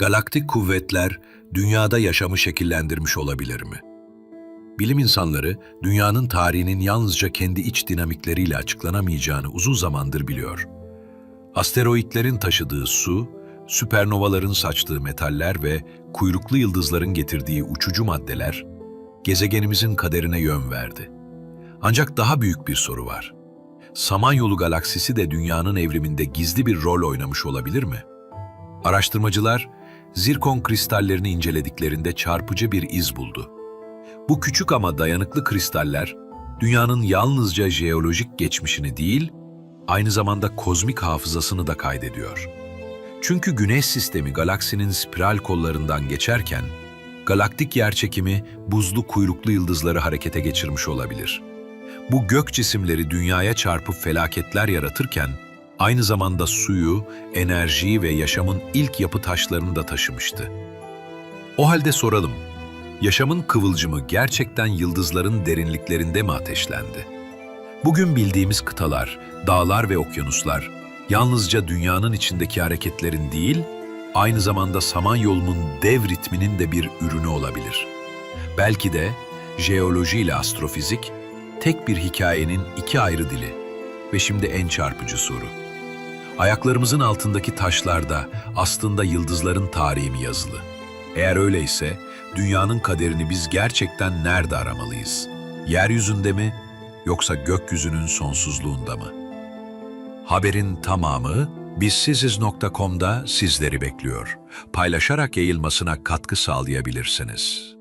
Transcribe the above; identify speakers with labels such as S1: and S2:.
S1: Galaktik kuvvetler dünyada yaşamı şekillendirmiş olabilir mi? Bilim insanları dünyanın tarihinin yalnızca kendi iç dinamikleriyle açıklanamayacağını uzun zamandır biliyor. Asteroitlerin taşıdığı su, süpernovaların saçtığı metaller ve kuyruklu yıldızların getirdiği uçucu maddeler gezegenimizin kaderine yön verdi. Ancak daha büyük bir soru var. Samanyolu galaksisi de dünyanın evriminde gizli bir rol oynamış olabilir mi? Araştırmacılar, zirkon kristallerini incelediklerinde çarpıcı bir iz buldu. Bu küçük ama dayanıklı kristaller, dünyanın yalnızca jeolojik geçmişini değil, aynı zamanda kozmik hafızasını da kaydediyor. Çünkü Güneş sistemi galaksinin spiral kollarından geçerken, galaktik yerçekimi buzlu kuyruklu yıldızları harekete geçirmiş olabilir. Bu gök cisimleri dünyaya çarpıp felaketler yaratırken, aynı zamanda suyu, enerjiyi ve yaşamın ilk yapı taşlarını da taşımıştı. O halde soralım, yaşamın kıvılcımı gerçekten yıldızların derinliklerinde mi ateşlendi? Bugün bildiğimiz kıtalar, dağlar ve okyanuslar, yalnızca dünyanın içindeki hareketlerin değil, aynı zamanda Samanyolu'nun dev ritminin de bir ürünü olabilir. Belki de jeoloji ile astrofizik, tek bir hikayenin iki ayrı dili. Ve şimdi en çarpıcı soru. Ayaklarımızın altındaki taşlarda aslında yıldızların tarihi mi yazılı? Eğer öyleyse, dünyanın kaderini biz gerçekten nerede aramalıyız? Yeryüzünde mi, yoksa gökyüzünün sonsuzluğunda mı? Haberin tamamı bizsiziz.com'da sizleri bekliyor. Paylaşarak yayılmasına katkı sağlayabilirsiniz.